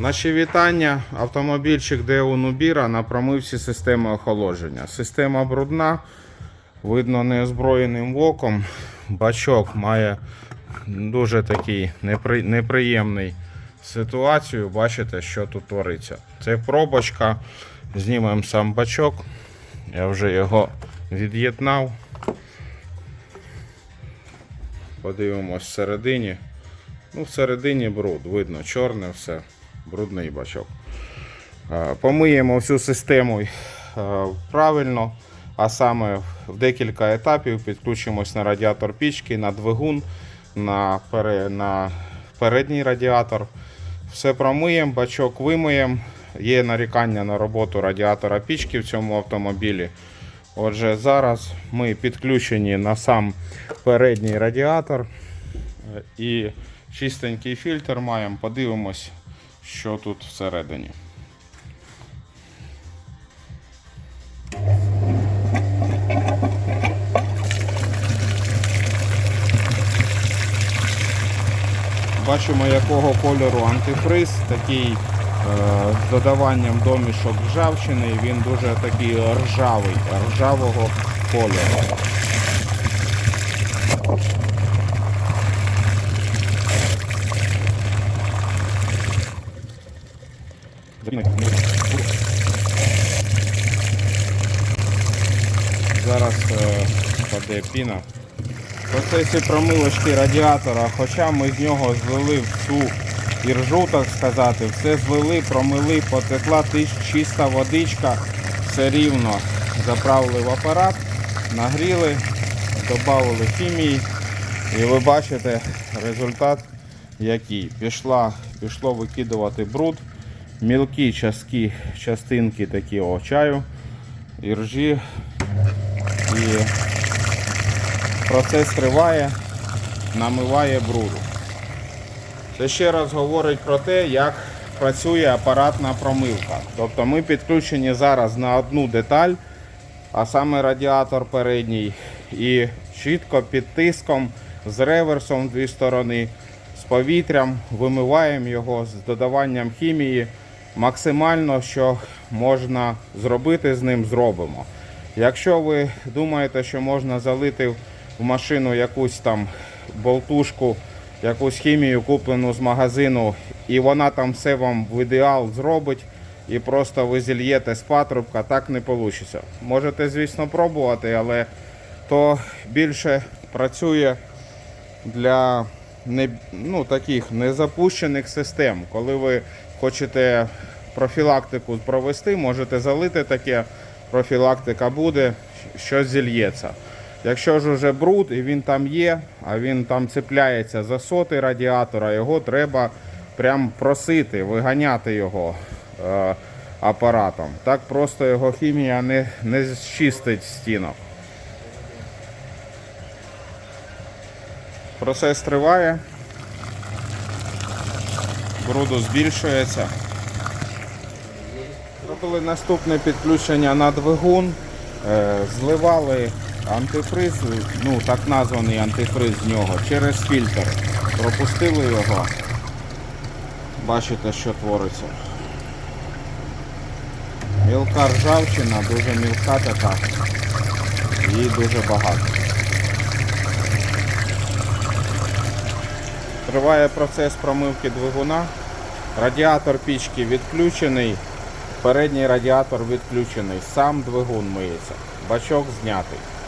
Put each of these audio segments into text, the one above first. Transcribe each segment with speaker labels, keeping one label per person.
Speaker 1: Наші вітання. Автомобільчик ДУ Нубіра на промивці системи охолодження. Система брудна, видно неозброєним оком. Бачок має дуже такий непри... неприємний ситуацію. Бачите, що тут твориться. Це пробочка. Знімемо сам бачок. Я вже його від'єднав. Подивимось всередині. Ну, всередині бруд, видно, чорне все, брудний бачок. Помиємо всю систему е, правильно, а саме в декілька етапів підключимось на радіатор пічки, на двигун, на, на передній радіатор. Все промиємо, бачок вимиємо. Є нарікання на роботу радіатора пічки в цьому автомобілі. Отже, зараз ми підключені на сам передній радіатор е, і чистенький фільтр маємо. Подивимось, що тут всередині. Бачимо, якого кольору антифриз, такий е, з додаванням домішок ржавчини. Він дуже такий ржавий, ржавого кольору. Зараз е, паде піна. В процесі промивочки радіатора, хоча ми з нього злили всю іржу, так сказати, все злили, промили, потекла чиста водичка, все рівно заправили в апарат, нагріли, додали хімії. І ви бачите результат який. Пішла, пішло викидувати бруд, мілкі частки, частинки такі о, чаю, іржі. І процес триває, намиває бруду. Це ще раз говорить про те, як працює апаратна промивка. Тобто ми підключені зараз на одну деталь, а саме радіатор передній, і чітко під тиском з реверсом в дві сторони, з повітрям вимиваємо його з додаванням хімії. Максимально, що можна зробити з ним, зробимо. Якщо ви думаєте, що можна залити в машину якусь там болтушку, якусь хімію куплену з магазину, і вона там все вам в ідеал зробить, і просто ви зільєте з патрубка, так не вийде. Можете, звісно, пробувати, але то більше працює для не, ну, таких незапущених систем. Коли ви хочете профілактику провести, можете залити таке, профілактика буде, щось зільється. Якщо ж уже бруд і він там є, а він там цепляється за соти радіатора, його треба прям просити, виганяти його е, апаратом. Так просто його хімія не, не зчистить стінок. Процес триває. Бруду збільшується. Робили наступне підключення на двигун. Е, Зливали антифриз, ну так названий антифриз з нього, через фільтр. Пропустили його. Бачите, що твориться. Мілка ржавчина, дуже мілка така. Її дуже багато. Триває процес промивки двигуна. Радіатор пічки відключений, передній радіатор відключений, сам двигун миється, бачок знятий. Е,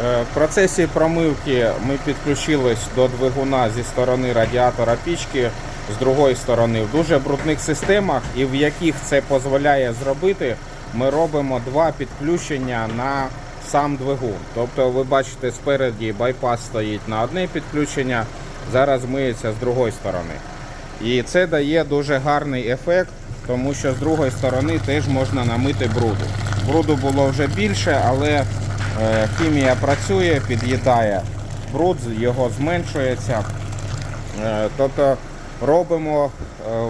Speaker 1: В процесі промивки ми підключились до двигуна зі сторони радіатора пічки, з другої сторони. В дуже брудних системах і в яких це дозволяє зробити, ми робимо два підключення на сам двигун. Тобто ви бачите, спереді байпас стоїть на одне підключення, зараз миється з другої сторони. І це дає дуже гарний ефект, тому що з другої сторони теж можна намити бруду. Бруду було вже більше, але е, хімія працює, під'їдає бруд, його зменшується. Е, Тобто робимо е,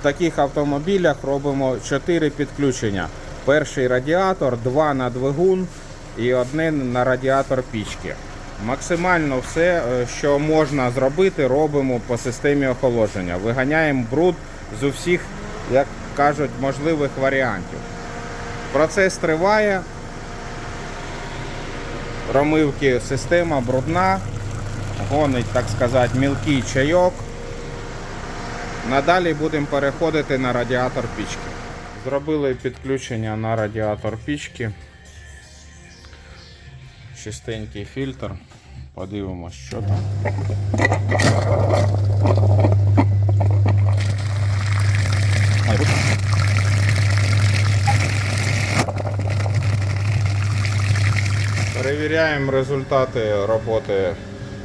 Speaker 1: в таких автомобілях робимо 4 підключення. Перший радіатор, два на двигун і одне на радіатор пічки. Максимально все, е, що можна зробити, робимо по системі охолодження. Виганяємо бруд з усіх, як кажуть, можливих варіантів. Процес триває. Промивки система брудна, гонить, так сказати, мілкий чайок. Надалі будемо переходити на радіатор пічки. Зробили підключення на радіатор пічки. Чистенький фільтр. Подивимось, що там. Перевіряємо результати роботи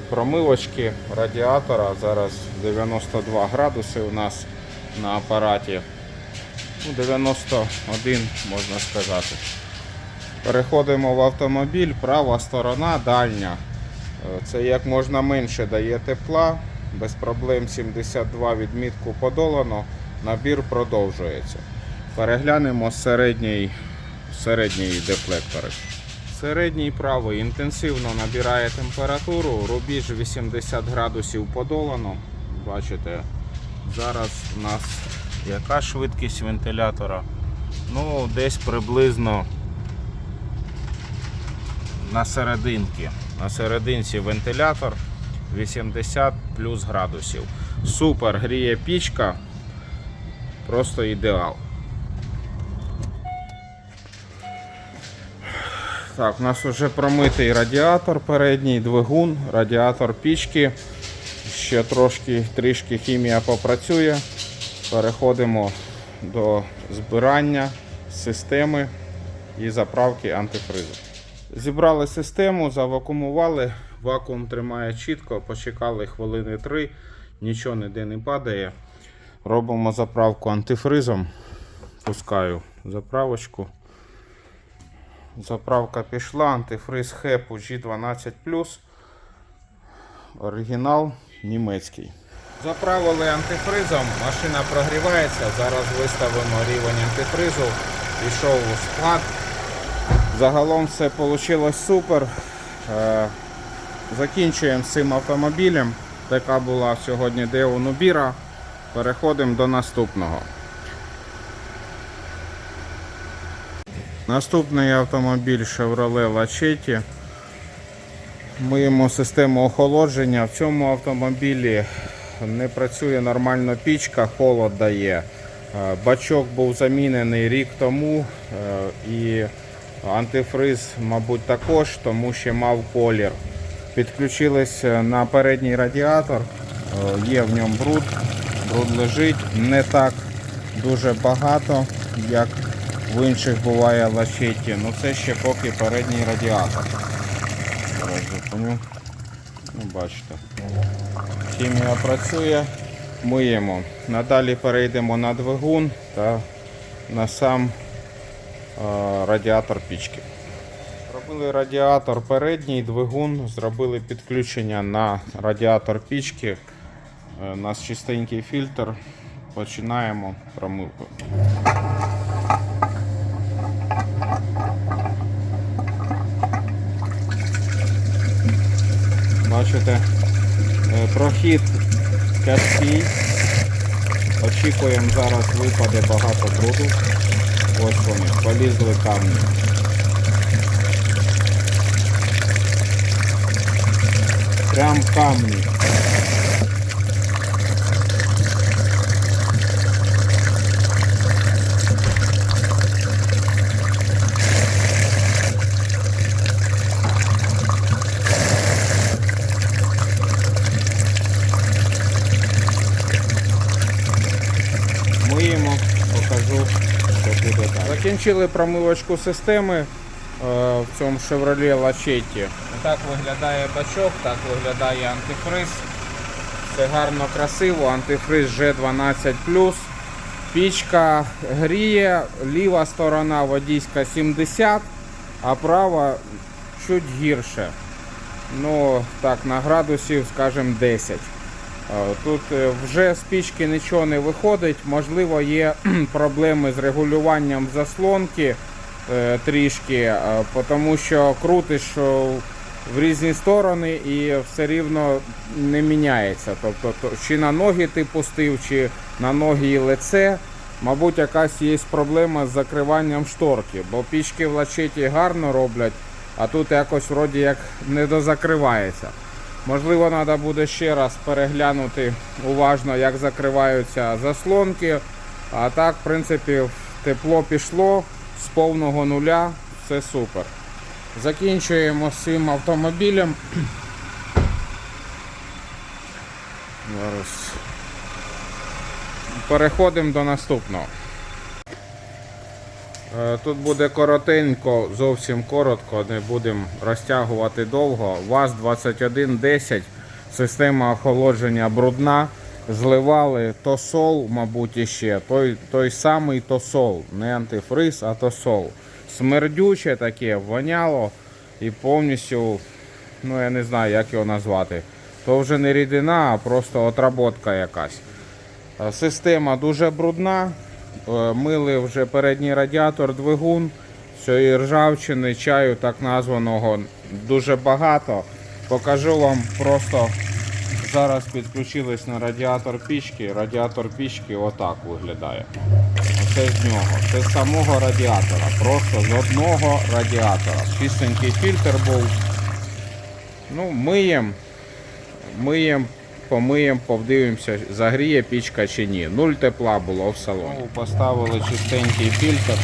Speaker 1: промивочки радіатора. Зараз 92 градуси у нас на апараті. Ну, 91 можна сказати. Переходимо в автомобіль, права сторона, дальня. Е, Це як можна менше дає тепла, без проблем 72 відмітку подолано, набір продовжується. Переглянемо середній, середній дефлектори. Середній правий інтенсивно набирає температуру, рубіж 80 градусів подолано. Бачите, зараз у нас яка швидкість вентилятора? Ну, десь приблизно на серединки. На серединці вентилятор 80 плюс градусів. Супер гріє пічка. Просто ідеал. Так, у нас вже промитий радіатор передній, двигун, радіатор пічки. Ще трошки трішки хімія попрацює. Переходимо до збирання системи і заправки антифризу. Зібрали систему, завакумували, вакуум тримає чітко, почекали хвилини 3, нічого ніде не падає. Робимо заправку антифризом. Пускаю заправочку. Заправка пішла, антифриз HEPU G12 оригінал німецький. Заправили антифризом, машина прогрівається. Зараз виставимо рівень антифризу. Пішов у склад. Загалом все вийшло супер. Е, Закінчуємо цим автомобілем. Така була сьогодні Део Нубіра. Переходимо до наступного. Наступний автомобіль Chevrolet Lachetti. Миємо систему охолодження. В цьому автомобілі не працює нормально пічка, холод дає. Е, Бачок був замінений рік тому е, і антифриз, мабуть, також, тому що мав колір. Підключились на передній радіатор, Е, є в ньому бруд, бруд лежить не так дуже багато, як в інших буває лачеті. Ну це ще поки передній радіатор. Зараз зупиню. Ну, бачите. Хімія працює, миємо. Надалі перейдемо на двигун та на сам радіатор пічки. Зробили радіатор передній, двигун, зробили підключення на радіатор пічки. Е, У нас чистенький фільтр. Починаємо промивку. Бачите, е, прохід тяжкий. Очікуємо, зараз випаде багато бруду. Ось вони, полізли камні. Прям камні. Миємо, покажу, що буде далі. Закінчили промивочку системи е, в цьому Chevrolet Lachetti. Так виглядає бачок, так виглядає антифриз. Все гарно красиво, антифриз G12. Пічка гріє, ліва сторона водійська 70, а права чуть гірше. Ну, так, на градусів, скажімо, 10. Е, Тут е, вже з пічки нічого не виходить. Можливо, є проблеми з регулюванням заслонки е, трішки, тому що крутиш в різні сторони і все рівно не міняється. Тобто, чи на ноги ти пустив, чи на ноги і лице. Мабуть, якась є проблема з закриванням шторки, бо пічки в лачеті гарно роблять, а тут якось вроді як не дозакривається. Можливо, треба буде ще раз переглянути уважно, як закриваються заслонки. А так, в принципі, тепло пішло з повного нуля, все супер. Закінчуємо з цим автомобілем. Зараз переходимо до наступного. Е, Тут буде коротенько, зовсім коротко, не будемо розтягувати довго. ВАЗ-2110, система охолодження брудна. Зливали тосол, мабуть, іще. Той, той самий тосол. Не антифриз, а тосол. Смердюче таке, воняло і повністю, ну я не знаю, як його назвати. То вже не рідина, а просто отработка якась. Е, Система дуже брудна. Е, Мили вже передній радіатор, двигун. Цієї ржавчини, чаю так названого дуже багато. Покажу вам просто зараз підключились на радіатор пічки. Радіатор пічки отак виглядає. Оце з нього. Це з самого радіатора. Просто з одного радіатора. Чистенький фільтр був. Ну, миємо. Миємо, помиємо, подивимося, загріє пічка чи ні. Нуль тепла було в салоні. Поставили чистенький фільтр.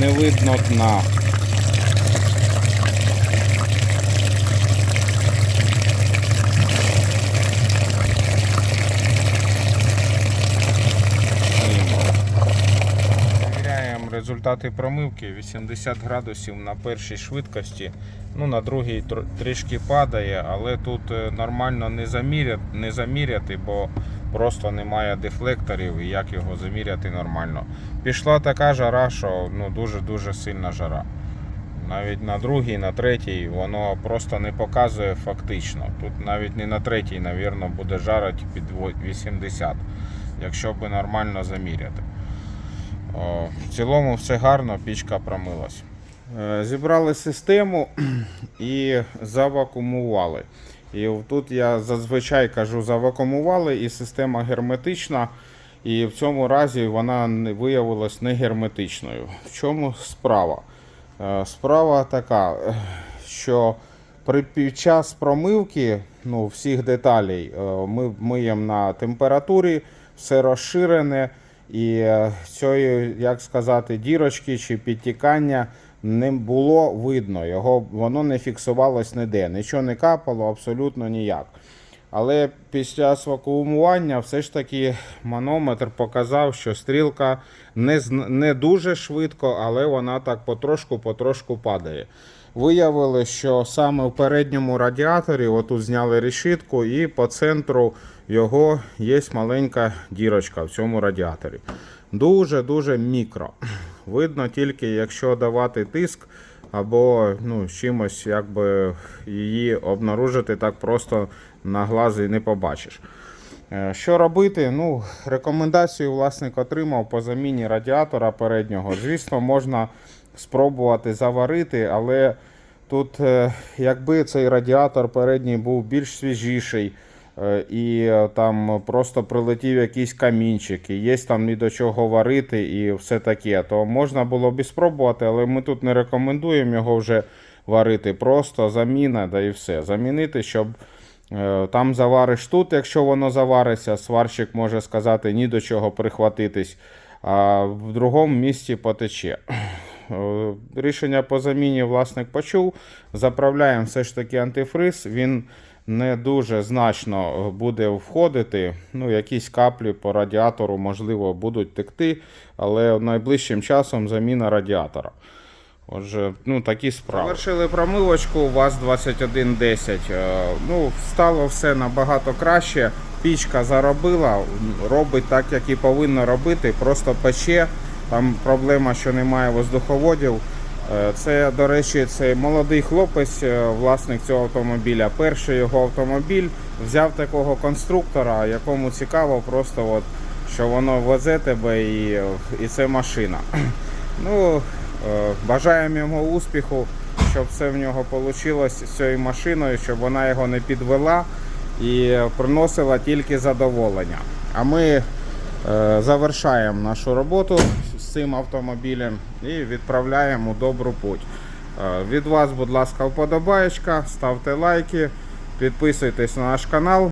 Speaker 1: Не видно дна. Перевіряємо результати промивки 80 градусів на першій швидкості. Ну, на другій трішки падає, але тут е, нормально не заміряти, не заміряти, бо просто немає дефлекторів і як його заміряти нормально. Пішла така жара, що ну, дуже-дуже сильна жара. Навіть на другій, на третій воно просто не показує фактично. Тут навіть не на третій, навірно, буде жарити під 80, якщо би нормально заміряти. В цілому все гарно, пічка промилась. Е, Зібрали систему і завакумували. І тут я зазвичай кажу завакумували, і система герметична. І в цьому разі вона не виявилась не герметичною. В чому справа? Е, Справа така, що при під час промивки ну, всіх деталей е, ми миємо на температурі, все розширене, і е, цієї, як сказати, дірочки чи підтікання не було видно. Його воно не фіксувалось ніде. Нічого не капало, абсолютно ніяк. Але після вакуумування все ж таки манометр показав, що стрілка не, не дуже швидко, але вона так потрошку-потрошку падає. Виявили, що саме в передньому радіаторі, отут зняли решітку, і по центру його є маленька дірочка в цьому радіаторі. Дуже-дуже мікро. Видно тільки, якщо давати тиск або ну, чимось якби її обнаружити так просто на глаз не побачиш. Е, Що робити? Ну, рекомендацію власник отримав по заміні радіатора переднього. Звісно, можна спробувати заварити, але тут, е, якби цей радіатор передній був більш свіжіший, і е, там просто прилетів якийсь камінчик, і є там ні до чого варити і все таке, то можна було б і спробувати, але ми тут не рекомендуємо його вже варити. Просто заміна, да і все. Замінити, щоб е, там завариш тут, якщо воно завариться, сварщик може сказати ні до чого прихватитись, а в другому місці потече. Е, Рішення по заміні власник почув. Заправляємо все ж таки антифриз. Він не дуже значно буде входити. Ну, якісь каплі по радіатору, можливо, будуть текти, але найближчим часом заміна радіатора. Отже, ну такі справи. Завершили промивочку ВАЗ-2110. Е, Ну, стало все набагато краще. Пічка заробила, робить так, як і повинно робити, просто пече. Там проблема, що немає воздуховодів. Е, Це, до речі, це молодий хлопець, е, власник цього автомобіля. Перший його автомобіль взяв такого конструктора, якому цікаво, просто от, що воно везе тебе і, і це машина. Ну, е, бажаємо йому успіху, щоб все в нього вийшло з цією машиною, щоб вона його не підвела і приносила тільки задоволення. А ми завершаємо нашу роботу цим автомобілем і відправляємо добру путь. Е, Від вас, будь ласка, вподобаєчка, ставте лайки, підписуйтесь на наш канал.